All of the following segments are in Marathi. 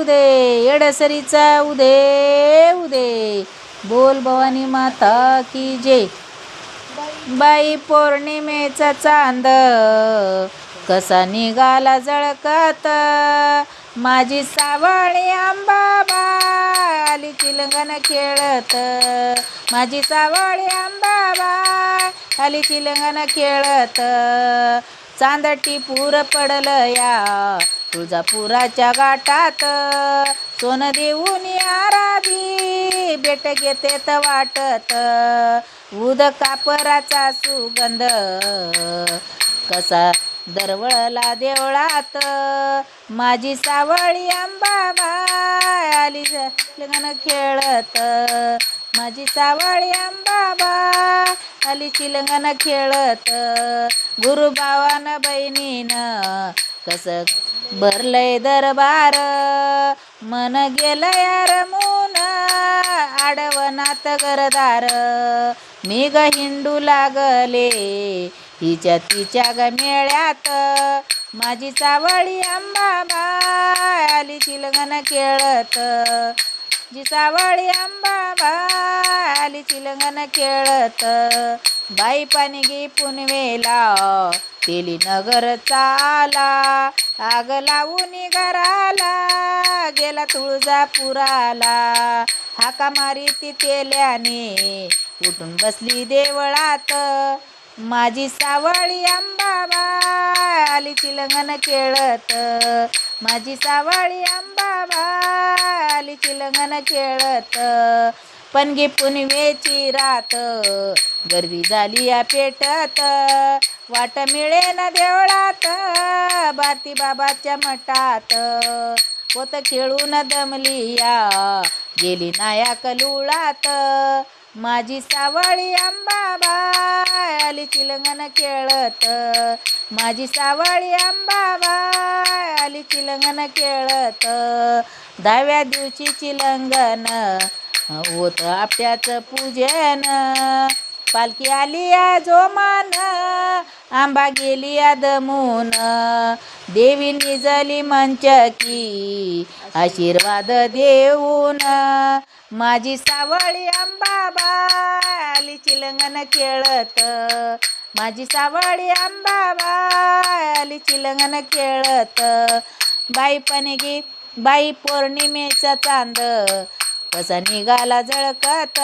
उदे येडसरीचा उदे उदे. बोल भवानी माता की जय बाई पौर्णिमेचा चांद कसा निघाला जळकत. माझी सावळी आंबाबा आली चिलंगण खेळत. माझी सावळी आंबाबा आली चिलंगण खेळत. चांदटी पूर पडलं या तुळजापुराच्या गाठात सोनं देऊन आराधी. बेट घेतेत वाटत. उद कापराचा सुगंध. कसा दरवळला देवळात. माझी सावळी आंबाबा आली लग्न खेळत. माझी सावळी आंबाबा आली चिलंगण खेळत. गुरुबावान बहिणीनं कसं भरलंय दरबार. मन गेलं रमून आडवनात गरदार मी ग हिंडू लागले हिच्या तिच्या ग मेळ्यात. माझी सावळी आंबाबा आली चिलगन खेळत. जी सावळी अंबाबा आली चिलंगण खेळत. बाई पाणी पुनवेला तेली नगर चाला. आग लावून घराला गेला तुळजापुराला. हाका मारी ती तेल्याने उठून बसली देवळात. माझी सावळी अंबाबा आली चिलंगण खेळत. माझी सावळी अंबाबा आली चिलंगण खेळत. पणगी पुनवेची रात. गर्दी झाली या पेटत. वाट ना देवळात. बाती बाबाच्या मठात. पोत खेळून दमली या. गेली नाया कलुळात. माझी सावळी आंबाबा आली चिलंगण खेळत. माझी सावळी आंबाबा आली चिलंगण खेळत. दहाव्या दिवशी चिलंगण होत आपट्याचं पूजन. पालखी आली जोमान आंबा गेली दमून देवी निजली मंचकी. आशीर्वाद देऊन. माझी सावळी आंबाबा आली चिलंगण खेळत. माझी सावळी आंबाबा आली चिलंगण खेळत. बाई पणगी बाई पौर्णिमेचा चांद. कसा निघाला झळकत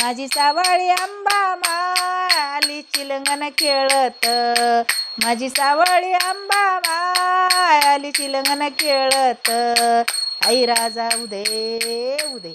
माझी सावळी आंबा माली चिलंगण खेळत. माझी सावळी आंबा माली चिलंगण खेळत. आई राजा उदे उदे